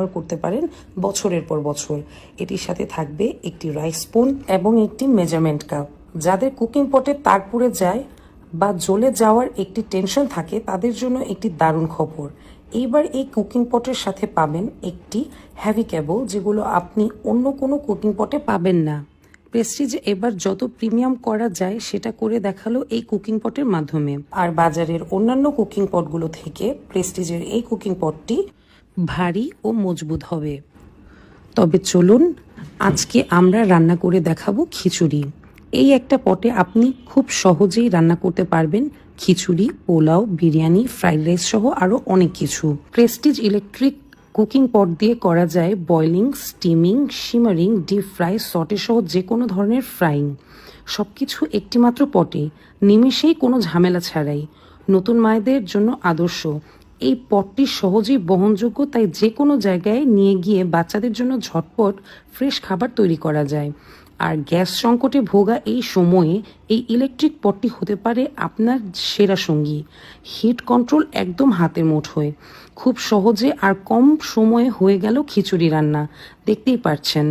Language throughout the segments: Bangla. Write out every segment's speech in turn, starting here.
ব্যবহার করতে পারেন বছরের পর বছর। এটির সাথে থাকবে একটি রাইস স্পুন এবং একটি মেজারমেন্ট কাপ। যাদের কুকিং পটে তার পুড়ে যায় বা জ্বলে যাওয়ার একটি টেনশন থাকে, তাদের জন্য একটি দারুণ খবর। এইবার এই কুকিং পটের সাথে পাবেন একটি হ্যাভি কেবল যেগুলো আপনি অন্য কোনো কুকিং পটে পাবেন না। প্রেস্টিজ এবার যত প্রিমিয়াম করা যায়, সেটা করে দেখাল এই কুকিং পটের মাধ্যমে। আর বাজারের অন্যান্য কুকিং পটগুলো থেকে প্রেস্টিজের এই কুকিং পটটি ভারী ও মজবুত হবে। তবে চলুন, আজকে আমরা রান্না করে দেখাবো খিচুড়ি। এই একটা পটে আপনি খুব সহজেই রান্না করতে পারবেন খিচুড়ি, পোলাও, বিরিয়ানি, ফ্রাইড রাইস সহ আরও অনেক কিছু। প্রেস্টিজ ইলেকট্রিক কুকিং পট দিয়ে করা যায় boiling, steaming, simmering, deep fry, saute সহ যে কোনো ধরনের ফ্রাইং। সব কিছু একটিমাত্র পটে, নিমেষেই কোনো ঝামেলা ছাড়াই। নতুন মায়েদের জন্য আদর্শ। এই পটটি সহজেই বহনযোগ্য, তাই যে কোনো জায়গায় নিয়ে গিয়ে বাচ্চাদের জন্য ঝটপট ফ্রেশ খাবার তৈরি করা যায়। আর গ্যাস সংকটে ভোগা এই সময়ে এই ইলেকট্রিক পটটি হতে পারে আপনার সেরা সঙ্গী। হিট কন্ট্রোল একদম হাতের মুঠোয় খুব সহজে আর কম সময়ে হয়ে গেল খিচুড়ি রান্না। দেখতেই পারছেন।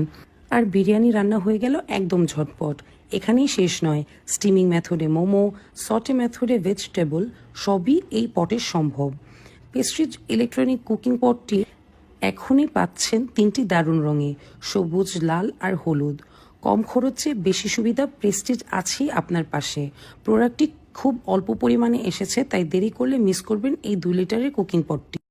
আর বিরিয়ানি রান্না হয়ে গেল একদম ঝটপট। এখানেই শেষ নয়। স্টিমিং মেথডে মোমো সটে মেথডে ভেজিটেবল সবই এই পটে সম্ভব। পেস্ট্রিজ ইলেকট্রনিক কুকিং পটটি এখনই পাচ্ছেন তিনটি দারুণ রঙে, সবুজ, লাল আর হলুদ। কম খরচে বেশি সুবিধা প্রেস্টিজ আছেই আপনার পাশে। প্রোডাক্টটি খুব অল্প পরিমাণে এসেছে, তাই দেরি করলে মিস করবেন এই দুই লিটারের কুকিং পটটি।